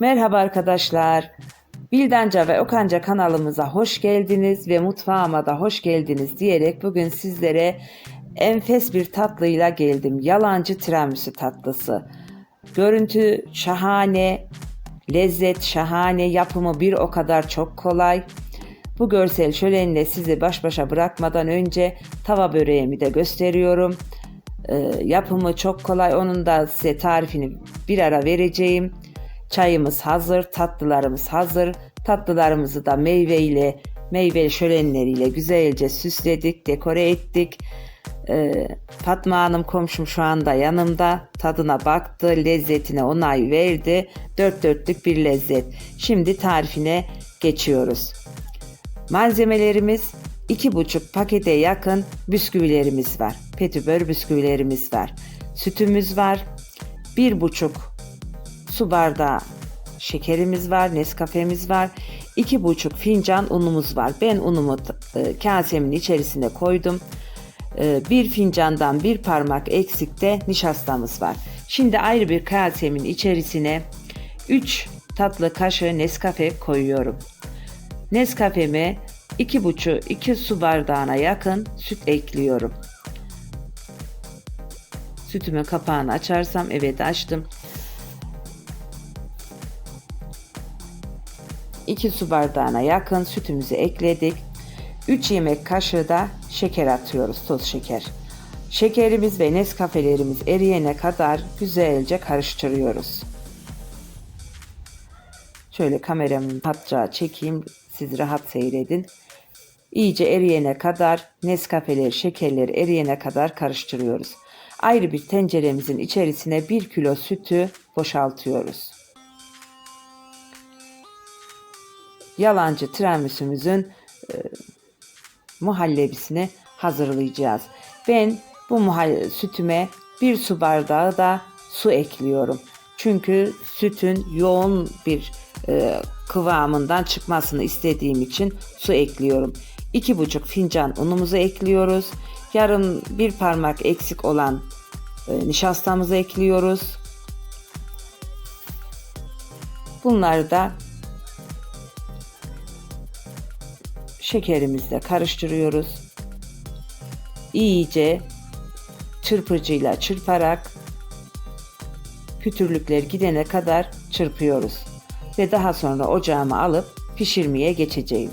Merhaba arkadaşlar. Bildanca ve Okanca kanalımıza hoş geldiniz ve mutfağıma da hoş geldiniz diyerek bugün sizlere enfes bir tatlıyla geldim. Yalancı tiramisu tatlısı. Görüntü şahane, lezzet şahane, yapımı bir o kadar çok kolay. Bu görsel şölenle sizi baş başa bırakmadan önce tava böreğimi de gösteriyorum. Ee, yapımı çok kolay. Onun da size tarifini bir ara vereceğim. Çayımız hazır, tatlılarımız hazır. Tatlılarımızı da meyveyle, meyve şölenleriyle güzelce süsledik, dekore ettik. Ee, Fatma Hanım komşum şu anda yanımda. Tadına baktı, lezzetine onay verdi. Dört dörtlük bir lezzet. Şimdi tarifine geçiyoruz. Malzemelerimiz 2,5 pakete yakın bisküvilerimiz var. Petibör bisküvilerimiz var. Sütümüz var. 1,5 su bardağı şekerimiz var, Nescafe'miz var. 2,5 fincan unumuz var. Ben unumu e, kasemin içerisine koydum. E, bir fincandan bir parmak eksik de nişastamız var. Şimdi ayrı bir kasemin içerisine 3 tatlı kaşığı Nescafe koyuyorum. Nescafe'me 2,5 2 su bardağına yakın süt ekliyorum. Sütümün kapağını açarsam evet açtım. 2 su bardağına yakın sütümüzü ekledik. 3 yemek kaşığı da şeker atıyoruz, toz şeker. Şekerimiz ve Nescafelerimiz eriyene kadar güzelce karıştırıyoruz. Şöyle kameramın rahatça çekeyim, siz rahat seyredin. İyice eriyene kadar Nescafeler, şekerler eriyene kadar karıştırıyoruz. Ayrı bir tenceremizin içerisine 1 kilo sütü boşaltıyoruz. Yalancı tiramisümüzün e, muhallebisini hazırlayacağız. Ben bu sütüme bir su bardağı da su ekliyorum. Çünkü sütün yoğun bir e, kıvamından çıkmasını istediğim için su ekliyorum. 2,5 fincan unumuzu ekliyoruz. Yarım bir parmak eksik olan e, nişastamızı ekliyoruz. Bunları da şekerimizle karıştırıyoruz. İyice çırpıcıyla çırparak pütürlükler gidene kadar çırpıyoruz. Ve daha sonra ocağıma alıp pişirmeye geçeceğim.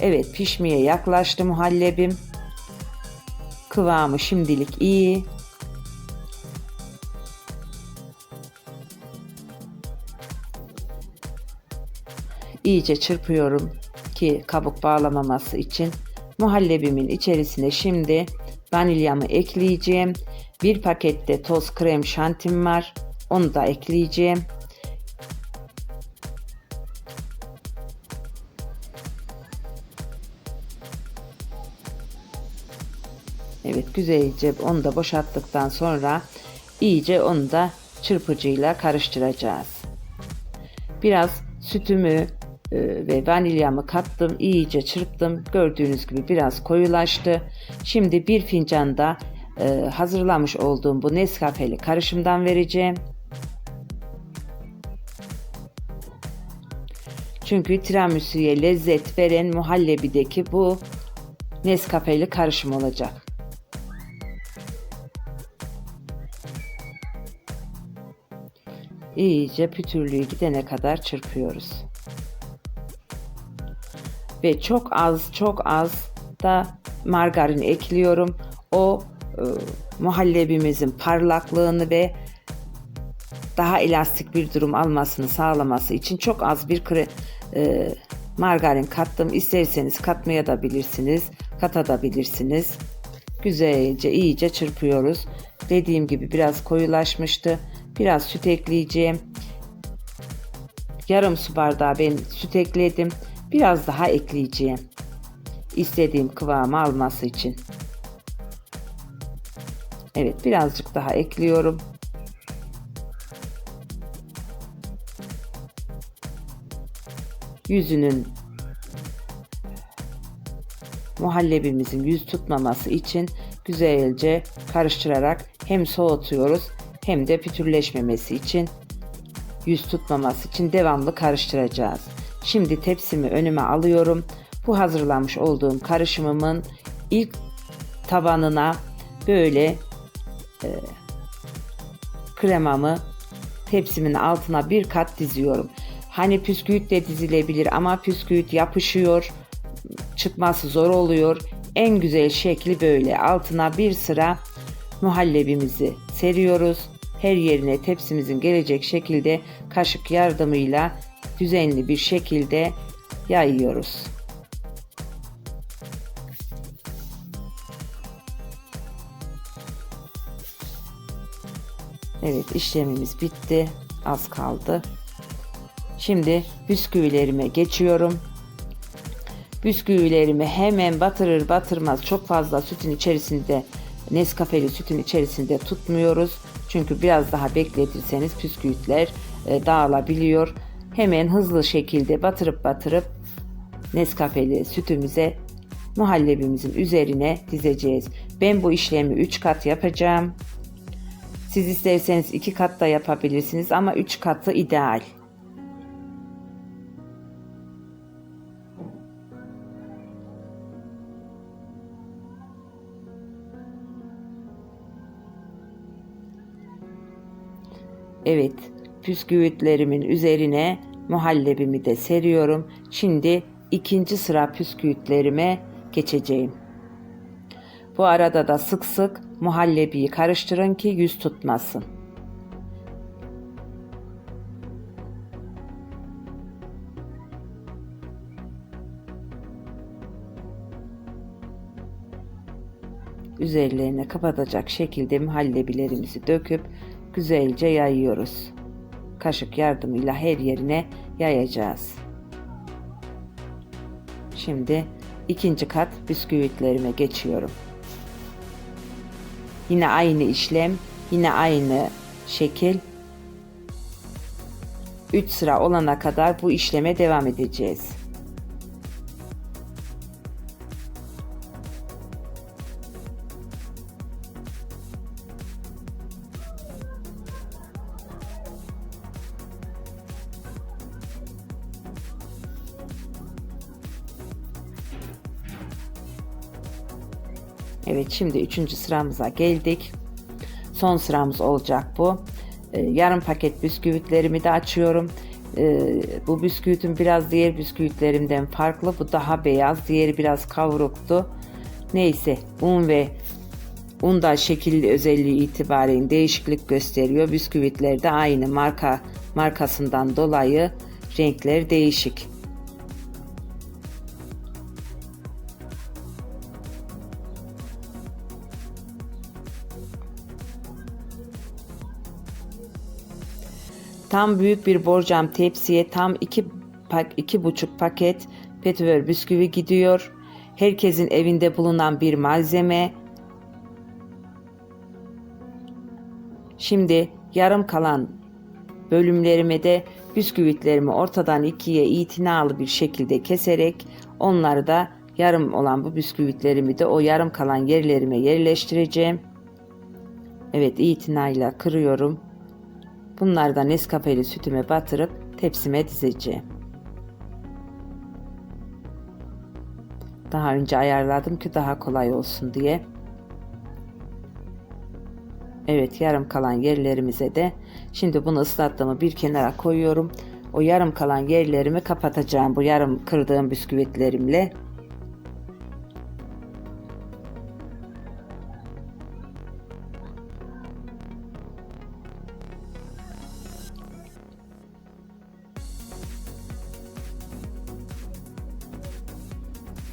Evet pişmeye yaklaştı muhallebim. Kıvamı şimdilik iyi. İyice çırpıyorum ki kabuk bağlamaması için. Muhallebimin içerisine şimdi vanilyamı ekleyeceğim. Bir pakette toz krem şantim var. Onu da ekleyeceğim. Evet güzelce onu da boşalttıktan sonra iyice onu da çırpıcıyla karıştıracağız. Biraz sütümü ve vanilyamı kattım. iyice çırptım. Gördüğünüz gibi biraz koyulaştı. Şimdi bir fincan da e, hazırlamış olduğum bu Nescafe'li karışımdan vereceğim. Çünkü tiramisu'ya lezzet veren muhallebideki bu Nescafe'li karışım olacak. İyice pütürlüğü gidene kadar çırpıyoruz. Ve çok az çok az da margarin ekliyorum. O e, muhallebimizin parlaklığını ve daha elastik bir durum almasını sağlaması için çok az bir kre, e, margarin kattım. İsterseniz katmaya da bilirsiniz, katabilirsiniz. Güzelce iyice çırpıyoruz. Dediğim gibi biraz koyulaşmıştı. Biraz süt ekleyeceğim. Yarım su bardağı ben süt ekledim. Biraz daha ekleyeceğim. İstediğim kıvamı alması için. Evet birazcık daha ekliyorum. Yüzünün muhallebimizin yüz tutmaması için güzelce karıştırarak hem soğutuyoruz hem de pütürleşmemesi için yüz tutmaması için devamlı karıştıracağız. Şimdi tepsimi önüme alıyorum. Bu hazırlamış olduğum karışımımın ilk tabanına böyle e, kremamı tepsimin altına bir kat diziyorum. Hani püsküüt de dizilebilir ama püsküüt yapışıyor, çıkması zor oluyor. En güzel şekli böyle. Altına bir sıra muhallebimizi seriyoruz. Her yerine tepsimizin gelecek şekilde kaşık yardımıyla düzenli bir şekilde yayıyoruz. Evet işlemimiz bitti. Az kaldı. Şimdi bisküvilerime geçiyorum. Bisküvilerimi hemen batırır batırmaz çok fazla sütün içerisinde Nescafe'li sütün içerisinde tutmuyoruz. Çünkü biraz daha bekletirseniz püsküvitler e, dağılabiliyor. Hemen hızlı şekilde batırıp batırıp Nescafe'li sütümüze muhallebimizin üzerine dizeceğiz. Ben bu işlemi 3 kat yapacağım. Siz isterseniz 2 kat da yapabilirsiniz ama 3 katı ideal. Evet, püsküvitlerimin üzerine muhallebimi de seriyorum. Şimdi ikinci sıra püsküvitlerime geçeceğim. Bu arada da sık sık muhallebiyi karıştırın ki yüz tutmasın. Üzerlerine kapatacak şekilde muhallebilerimizi döküp güzelce yayıyoruz. Kaşık yardımıyla her yerine yayacağız. Şimdi ikinci kat bisküvitlerime geçiyorum. Yine aynı işlem, yine aynı şekil. 3 sıra olana kadar bu işleme devam edeceğiz. Evet şimdi üçüncü sıramıza geldik. Son sıramız olacak bu. Ee, yarım paket bisküvitlerimi de açıyorum. Ee, bu bisküvitin biraz diğer bisküvitlerimden farklı. Bu daha beyaz. Diğeri biraz kavruktu. Neyse un ve un da şekilli özelliği itibariyle değişiklik gösteriyor. Bisküvitler de aynı marka markasından dolayı renkler değişik. Tam büyük bir borcam tepsiye tam iki, pak, iki buçuk paket petibör bisküvi gidiyor. Herkesin evinde bulunan bir malzeme. Şimdi yarım kalan bölümlerime de bisküvitlerimi ortadan ikiye itinalı bir şekilde keserek onları da yarım olan bu bisküvitlerimi de o yarım kalan yerlerime yerleştireceğim. Evet itinayla kırıyorum. Bunları da Nescafe'li sütüme batırıp tepsime dizeceğim. Daha önce ayarladım ki daha kolay olsun diye. Evet yarım kalan yerlerimize de şimdi bunu ıslattığımı bir kenara koyuyorum. O yarım kalan yerlerimi kapatacağım bu yarım kırdığım bisküvitlerimle.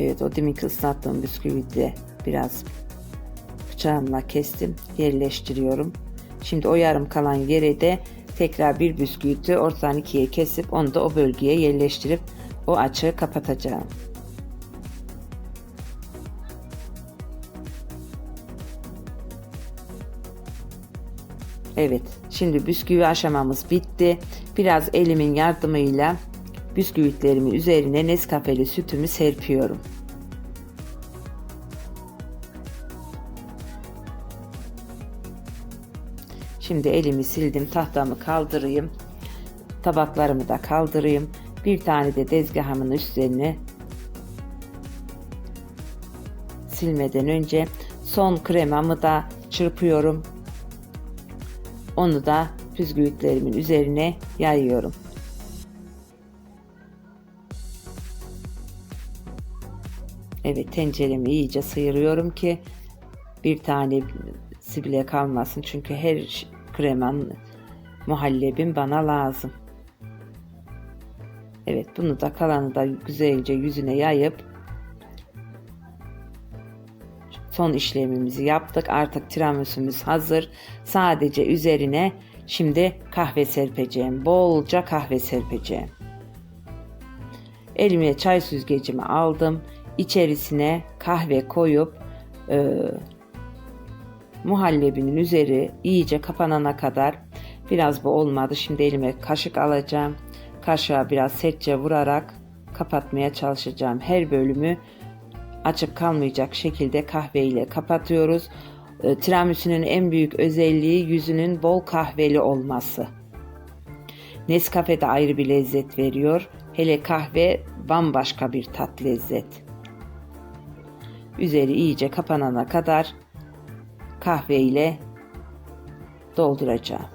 Evet o deminki ıslattığım bisküvitle biraz bıçağımla kestim. Yerleştiriyorum. Şimdi o yarım kalan yere de tekrar bir bisküviti ortadan ikiye kesip onu da o bölgeye yerleştirip o açığı kapatacağım. Evet, şimdi bisküvi aşamamız bitti. Biraz elimin yardımıyla bisküvitlerimin üzerine Nescafe'li sütümü serpiyorum. Şimdi elimi sildim, tahtamı kaldırayım. tabaklarımı da kaldırayım. Bir tane de tezgahımın üstlerini silmeden önce son kremamı da çırpıyorum. Onu da püsküvitlerimin üzerine yayıyorum. Evet tenceremi iyice sıyırıyorum ki bir tane sibile kalmasın. Çünkü her kreman muhallebim bana lazım. Evet bunu da kalanı da güzelce yüzüne yayıp son işlemimizi yaptık. Artık tiramisumuz hazır. Sadece üzerine şimdi kahve serpeceğim. Bolca kahve serpeceğim. Elime çay süzgecimi aldım. İçerisine kahve koyup e, muhallebinin üzeri iyice kapanana kadar biraz bu olmadı. Şimdi elime kaşık alacağım. Kaşığa biraz sertçe vurarak kapatmaya çalışacağım. Her bölümü açık kalmayacak şekilde kahve ile kapatıyoruz. E, tiramisu'nun en büyük özelliği yüzünün bol kahveli olması. Nescafe de ayrı bir lezzet veriyor. Hele kahve bambaşka bir tat lezzet. Üzeri iyice kapanana kadar kahve ile dolduracağım.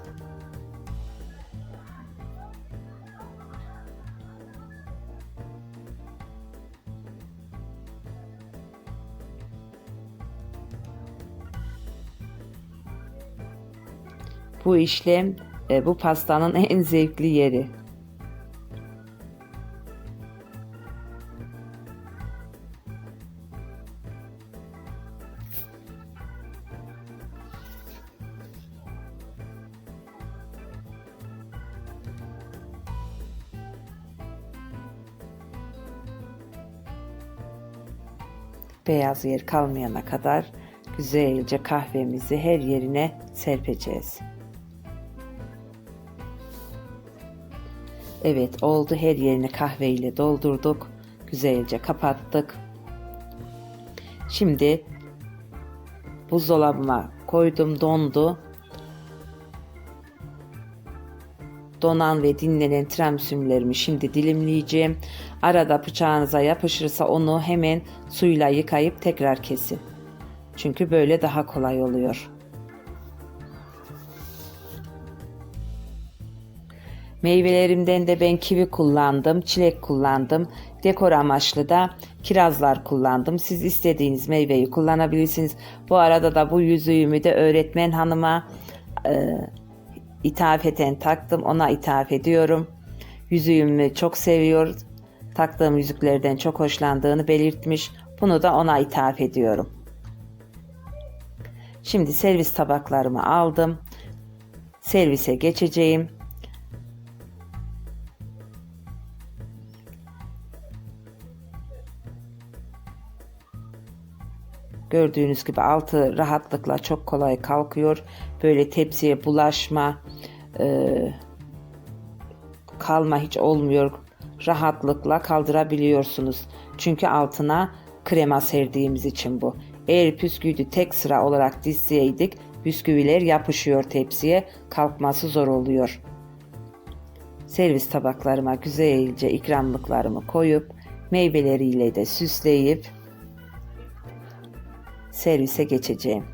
Bu işlem e, bu pastanın en zevkli yeri. Beyaz yer kalmayana kadar güzelce kahvemizi her yerine serpeceğiz. Evet oldu her yerini kahve ile doldurduk. Güzelce kapattık. Şimdi buzdolabıma koydum dondu. Donan ve dinlenen tiramisümlerimi şimdi dilimleyeceğim. Arada bıçağınıza yapışırsa onu hemen suyla yıkayıp tekrar kesin. Çünkü böyle daha kolay oluyor. Meyvelerimden de ben kivi kullandım, çilek kullandım. Dekor amaçlı da kirazlar kullandım. Siz istediğiniz meyveyi kullanabilirsiniz. Bu arada da bu yüzüğümü de öğretmen hanıma e, ithafeten taktım. Ona ithaf ediyorum. Yüzüğümü çok seviyor. Taktığım yüzüklerden çok hoşlandığını belirtmiş. Bunu da ona ithaf ediyorum. Şimdi servis tabaklarımı aldım. Servise geçeceğim. Gördüğünüz gibi altı rahatlıkla çok kolay kalkıyor. Böyle tepsiye bulaşma, e, kalma hiç olmuyor. Rahatlıkla kaldırabiliyorsunuz. Çünkü altına krema serdiğimiz için bu. Eğer püsküyü tek sıra olarak dizseydik bisküviler yapışıyor tepsiye kalkması zor oluyor. Servis tabaklarıma güzelce ikramlıklarımı koyup meyveleriyle de süsleyip servise geçeceğim.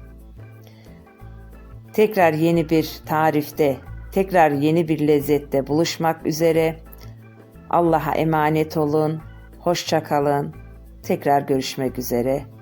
Tekrar yeni bir tarifte, tekrar yeni bir lezzette buluşmak üzere. Allah'a emanet olun. Hoşça kalın. Tekrar görüşmek üzere.